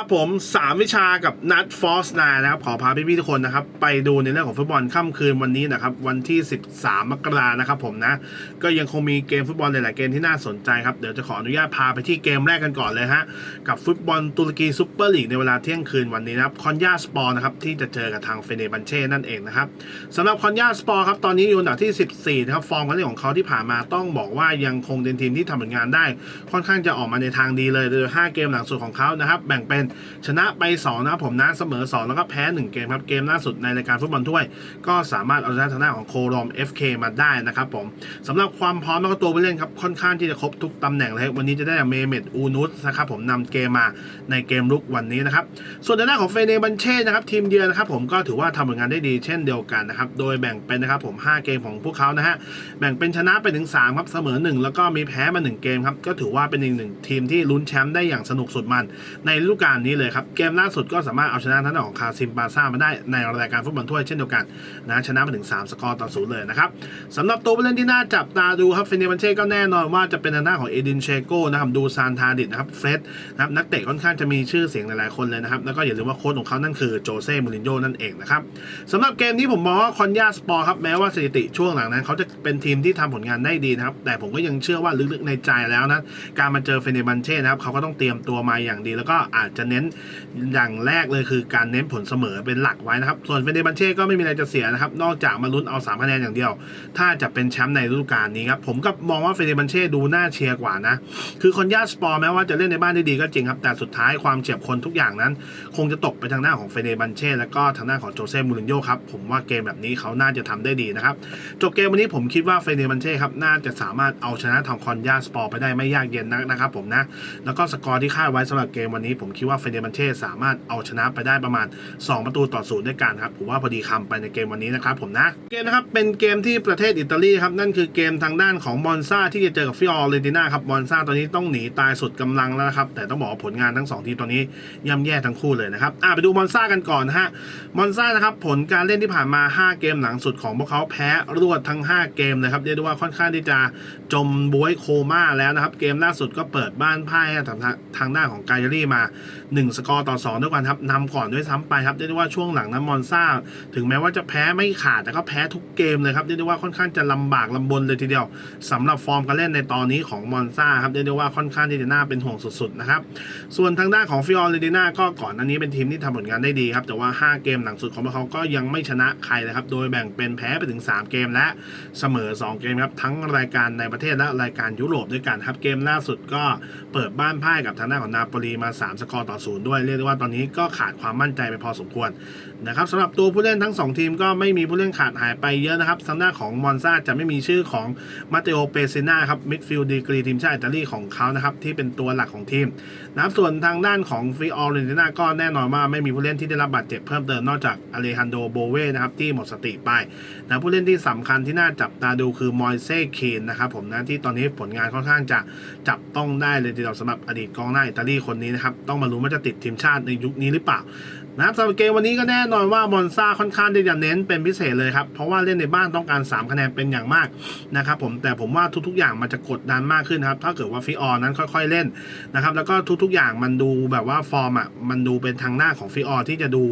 ครับผม 3 วิชากับนัดฟอสนานะครับ ขอพาพี่ๆทุกคนนะครับ ไปดูในเรื่องของฟุตบอลค่ำคืนวันนี้นะครับ วันที่ 13 มกรานะครับผมนะ ก็ยังคงมีเกมฟุตบอลหลายๆเกมที่น่าสนใจครับ เดี๋ยวจะขออนุญาตพาไปที่เกมแรกกันก่อนเลยฮะ กับฟุตบอลตุรกีซุปเปอร์ลีกในเวลาเที่ยงคืนวันนี้นะครับ คอนยาสปอร์นะครับ ที่จะเจอกับทางเฟเนบันเช่นั่นเองนะครับสำหรับคอนยาสปอร์ครับตอนนี้อยู่อันดับที่ 14 นะครับฟอร์มการเล่นของเขาที่ผ่านมาต้องบอกว่ายังคงเป็นทีมที่ทำผลงานได้ ค่อนข้างจะออกมาในทางดีเลยโดย5เกมหลังสุดของเขานะครับแบ่งเป็นชนะไป2นะครับผมนะเสมอ 2 แล้วก็แพ้ 1 เกมครับ เกมล่าสุดในรายการฟุตบอลถ้วย ก็สามารถเอาชนะทางด้านของโครอม FK มาได้นะครับผมสำหรับความพร้อมแล้วก็ตัวผู้เล่นครับค่อนข้างที่จะครบทุกตำแหน่งเลยวันนี้จะได้เมเมดอูนุสนะครับผมนำเกมมาในเกมลุกวันนี้นะครับส่วนทางด้านของเฟเนบันเช่นะครับทีมเยือนนะครับผมก็ถือว่าทำผลงานได้ดีเช่นเดียวกันนะครับโดยแบ่งเป็นนะครับผม 5 เกมของพวกเขานะฮะแบ่งเป็นชนะไปถึง3ครับเสมอ 1 แล้วก็มีแพ้มา 1 เกมครับก็ถือว่าเป็นอีกหนึ่งทีมที่ลุ้นแชมป์ได้อย่างสนุกสุดมันในฤดูกาลนี้เลยครับ เกมล่าสุดก็สามารถเอาชนะทางด้านของคาซิมบาซ่ามาได้ในรายการฟุตบอลถ้วยเช่นเดียวกันนะชนะมาถึง 3 สกอร์ต่อศูนย์เลยนะครับสำหรับตัวผู้เล่นที่น่าจับตาดูครับเฟเนบันเช่ก็แน่นอนว่าจะเป็นทางด้านของเอดินเชโก้นะครับดูซานทาดิดนะครับเฟรดนะครับนักเตะค่อนข้างจะมีชื่อเสียงหลายๆคนเลยนะครับแล้วก็อย่าลืมว่าโค้ชของเขานั่นคือโจเซ่มูรินโญ่นั่นเองนะครับสำหรับเกมนี้ผมมองว่าคอนยาสปอร์ครับแม้ว่าสถิติช่วงหลังนั้นเขาจะเป็นทีมที่ทำผลงานได้ดีนะครับแต่ผมก็ยังเชื่อว่าลึกๆในใจแล้วนะการมาเจอเฟเนบันเช่นะครับเขาก็ต้องเตรียมตัวมาอย่างดี แล้วก็อาจจะเน้นอย่างแรกเลยคือการเน้นผลเสมอเป็นหลักไว้นะครับ ส่วนเฟเนบันเช่ก็ไม่มีอะไรจะเสียนะครับ นอกจากมาลุ้นเอา3คะแนนอย่างเดียว ถ้าจะเป็นแชมป์ในฤดูกาลนี้ครับผมก็มองว่าเฟเนบันเช่ดูน่าเชียร์กว่านะ คือคอนยาสปอร์แม้ว่าจะเล่นในบ้านได้ดีก็จริงครับแต่สุดท้ายความเฉียบคนทุกอย่างนั้น คงจะตกไปทางหน้าของเฟเนบันเช่แล้วก็ทางหน้าของโจเซ่มูรินโญ่ครับผมว่าเกมแบบนี้เขาน่าจะทำได้ดีนะครับจบเกมวันนี้ผมคิดว่าเฟเนบันเช่ครับน่าจะสามารถเอาชนะทางคอนยาสปอร์ไปได้ไม่ยากเย็นนักนะครับผมนะแล้วก็สกอร์ที่คาดไว้สำหรับเกมวันนี้ผมคิดว่าเฟเนบันเช่สามารถเอาชนะไปได้ประมาณ 2 ประตูต่อศูนย์ด้วยกันครับผมว่าพอดีคำไปในเกมวันนี้นะครับผมนะเกมนะครับเป็นเกมที่ประเทศอิตาลีครับนั่นคือเกมทางด้านของมอนซาที่จะเจอกับฟิออเรนติน่าครับมอนซาตอนนี้ต้องหนีตายสุดกำลังแล้วนะครับแต่ต้องบอกว่าผลงานทั้งสองทีมตอนนี้ย่ำแย่ทั้งคู่เลยนะครับอะไปดูมอนซากันก่อนฮะมอนซานะครับผลการเล่นที่ผ่านมา 5 เกมหลังสุดของพวกเขาแพ้รวดทั้ง 5 เกมเลยครับเรียกได้ว่าค่อนข้างที่จะจมบวยโคม่าแล้วนะครับเกมล่าสุดก็เปิดบ้านพ่ายทางทางด้านของกายรี่มา 1 สกอร์ต่อ2ด้วยกันครับนำก่อนด้วยซ้ำไปครับเรียกได้ว่าช่วงหลังนั้นมอนซาถึงแม้ว่าจะแพ้ไม่ขาดแต่ก็แพ้ทุกเกมเลยครับเรียกได้ว่าค่อนข้างจะลำบากลำบนเลยทีเดียวสำหรับฟอร์มการเล่นในตอนนี้ของมอนซาครับเรียกได้ว่าค่อนข้างที่จะน่าเป็นห่วงสุดๆนะครับส่วนทางด้านของฟิออเรนติน่าก็ก่อนอันนี้เป็นทีมที่ทำผลงานได้ดีครับแต่ว่า 5 เกมหลังสุดของพวกเขาก็ยังไม่ชนะใครเลยครับโดยแบ่งเป็นแพ้ไปถึง 3 เกมและเสมอ 2 เกมครับทั้งรายการในประเทศและรายการยุโรปด้วยกันครับเกมล่าสุดก็เปิดบ้านพ่ายกับทางด้านของนาโปลีมา 3 สกอร์ต่อศูนย์ด้วยเรียกได้ว่าตอนนี้ก็ขาดความมั่นใจไปพอสมควรนะครับสำหรับตัวผู้เล่นทั้ง 2 ทีมก็ไม่มีผู้เล่นขาดหายไปเยอะนะครับทางด้านของมอนซาจะไม่มีชื่อของมาเตโอเปเซนาครับมิดฟิลด์ดีกรีทีมชาติอิตาลีของเขานะครับที่เป็นตัวหลักของทีมนะครับส่วนทางด้านของฟิออเรนติน่าก็แน่นอนว่าไม่มีผู้เล่นที่ได้รับบาดเจ็บเพิ่มเติมนอกจากอเลฮันโดโบเวนะครับที่หมดสติไปนะผู้เล่นที่สำคัญที่น่าจับตาดูคือมอยเซ่เคนนะครับผมนะที่ตอนนี้ผลงานค่อนข้างจะจับต้องได้เลยทีเดียวสำหรับอดีตกองหน้าอิตาลีคนนี้นะครับต้องมารู้ว่าจะติดทีมชาติในยุคนี้หรือเปล่า นะครับสำหรับเกมวันนี้ก็แน่นอนว่ามอนซาค่อนข้างที่จะเน้นเป็นพิเศษเลยครับ เพราะว่าเล่นในบ้านต้องการ 3 คะแนนเป็นอย่างมากนะครับผมแต่ผมว่าทุกๆอย่างมันจะกดดันมากขึ้นครับถ้าเกิดว่าฟิออนั้นค่อยๆเล่นนะครับแล้วก็ทุกๆอย่างมันดูแบบว่าฟอร์มอะมันดูเป็นทางหน้าของฟิออที่จะดู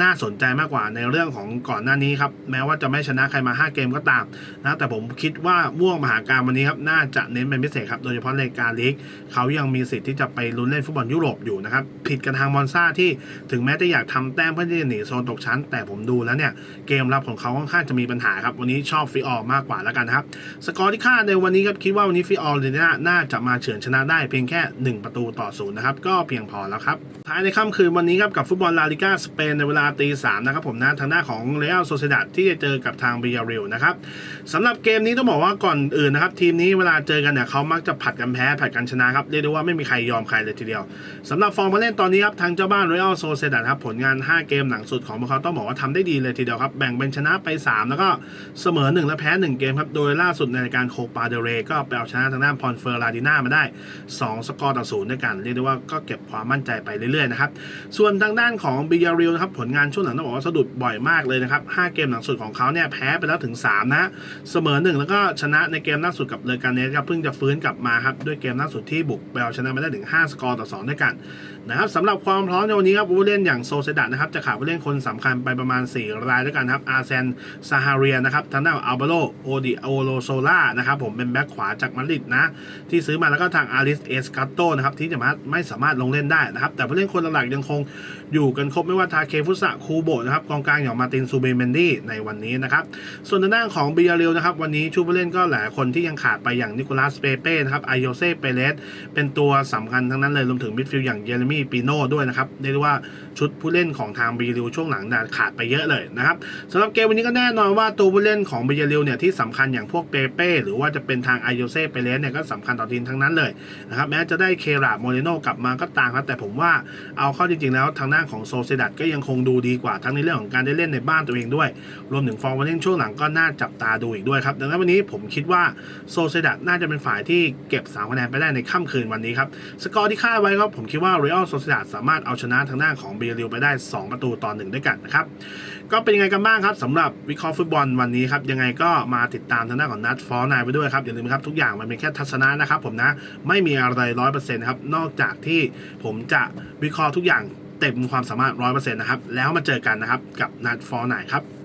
น่าสนใจมากกว่าในเรื่องของก่อนหน้านี้ครับแม้ว่าจะไม่ชนะใครมา 5 เกมก็ตามนะแต่ผมคิดว่าม่วงมหาการวันนี้ครับน่าจะเน้นเป็นพิเศษครับโดยเฉพาะในการลีกเขายังมีสิทธิ์ที่จะไปลุ้นเล่นฟุตบอลยุโรปอยู่นะครับผิดกันทางมอนซาที่ถึงแม้จะอยากทำแต้มเพื่อที่จะหนีโซนตกชั้น แต่ผมดูแล้วเนี่ย เกมรับของเขาค่อนข้างจะมีปัญหาครับ วันนี้ชอบฟิออมากกว่าแล้วกันนะครับ สกอร์ที่คาดในวันนี้ครับคิดว่าวันนี้ฟิออลเนี่ยน่าจะมาเฉือนชนะได้เพียงแค่ 1 ประตูต่อศูนย์นะครับก็เพียงพอแล้วครับท้ายในค่ำคืนวันนี้ครับกับฟุตบอลลาลิกาสเปนในเวลาตีสามนะครับผมนะทางหน้าของเรอัลโซเซดัดที่จะเจอกับทางเบียริลนะครับสำหรับเกมนี้ต้องบอกว่าก่อนอื่นนะครับทีมนี้เวลาเจอกันเนี่ยเขามักจะผัดกันแพ้ผัดกันชนะครับเรียกได้ว่าไม่มีใครยอมใครเลยทีเดียวสำหรับฟอร์มเล่นตอนนี้ครับทางเจ้าบ้านเรอัลโซเซดัดครับผลงาน 5 เกมหลังสุดของพวกเขาต้องบอกว่าทำได้ดีเลยทีเดียวครับ แบ่งเป็นชนะไป 3 แล้วก็เสมอ 1 และแพ้ 1 เกมครับ โดยล่าสุดในรายการโคปาเดเรก็ไปเอาชนะทางด้านพอนเฟอร์ลาดิน่ามาได้ 2 สกอร์ต่อศูนย์ด้วยกัน เรียกได้ว่าก็เก็บความมั่นใจไปเรื่อยๆนะครับ ส่วนทางด้านของบิยาริลนะครับผลงานช่วงหลังต้องบอกว่าสะดุดบ่อยมากเลยนะครับ 5 เกมหลังสุดของเขาเนี่ยแพ้ไปแล้วถึง 3 นะเสมอ 1 แล้วก็ชนะในเกมล่าสุดกับเลอกาเนสครับเพิ่งจะฟื้นกลับมาครับด้วยเกมล่าสุดที่บุกไปเอาชนะมาได้ถึง5สกอร์ต่อ2ด้วยกันนะครับสำหรับความพร้อมในวันนี้ครับผู้เล่นอย่างโซเซดัดนะครับจะขาดผู้เล่นคนสำคัญไปประมาณ 4 รายด้วยกันครับอาร์เซนซาฮาเรียนะครับทางด้านอัลบาโลโอดิโอโลโซล่านะครับผมเป็นแบ็คขวาจากมาดริดนะที่ซื้อมาแล้วก็ทางอาริสเอสกาโตนะครับที่จะมาไม่สามารถลงเล่นได้นะครับแต่ผู้เล่นคนหลักยังคงอยู่กันครบไม่ว่าทาเคฟุสะคูโบะนะครับกองกลางอย่างมาตินซูเบเมนดี้ในวันนี้นะครับส่วนทางด้านของบิยาเรลนะครับวันนี้ชูผู้เล่นก็หลายคนที่ยังขาดไปอย่างนิโคลัสเปเป้นะครับไอโยเซ่เปเรสเป็นตัวสำคัญทั้งนั้นเลยรวมถึงมิดฟิลด์อย่างเยเรมีปีโน่ด้วยนะครับเรียกว่าชุดผู้เล่นของทางบิยาเรลช่วงหลังเนี่ยขาดไปเยอะเลยนะครับสำหรับเกมวันนี้ก็แน่นอนว่าตัวผู้เล่นของบิยาเรลเนี่ยที่สำคัญอย่างพวกเปเป้หรือว่าจะเป็นทางไอโยเซ่เปเรสเนี่ยก็สำคัญต่อทีมทั้งนั้นเลยนะครับแม้จะได้เคราโมเรโนกลับมาก็ตามครับแต่ผมว่าเอาเข้าจริงๆแล้วทางด้านของโซเซดัดก็ยังคงดูดีกว่าทั้งในเรื่องของการได้เล่นในบ้านตัวเองด้วย รวมถึงฟอร์มการเล่นช่วงหลังก็น่าจับตาดูอีกด้วยครับดังนั้นวันนี้ผมคิดว่าโซเซดัดน่าจะเป็นฝ่ายที่เก็บ3คะแนนไปได้ในค่ำคืนวันนี้ครับสกอร์ที่คาดไว้ครับผมคิดว่าเรอัลโซเซดัดสามารถเอาชนะทางด้านของเบริลไปได้ 2 ประตูต่อหนึ่งด้วยกันนะครับ ก็เป็นยังไงกันบ้างครับสำหรับวิเคราะห์ฟุตบอลวันนี้ครับ ยังไงก็มาติดตามทางด้าของนัดฟอร์นายไปด้วยครับ อย่าลืมครับทุกอย่างมันเป็นแค่ทัศนะนะครับผมนะ ไม่มีอะไรร้อยเปอร์เซ็นต์ครับ นอกจากที่ผมจะวิเคราะห์ทุกอย่างเต็มความสามารถร้อยเปอร์เซ็นต์นะครับ แล้วมาเจอกันนะครับกับนัดฟอร์นายครับ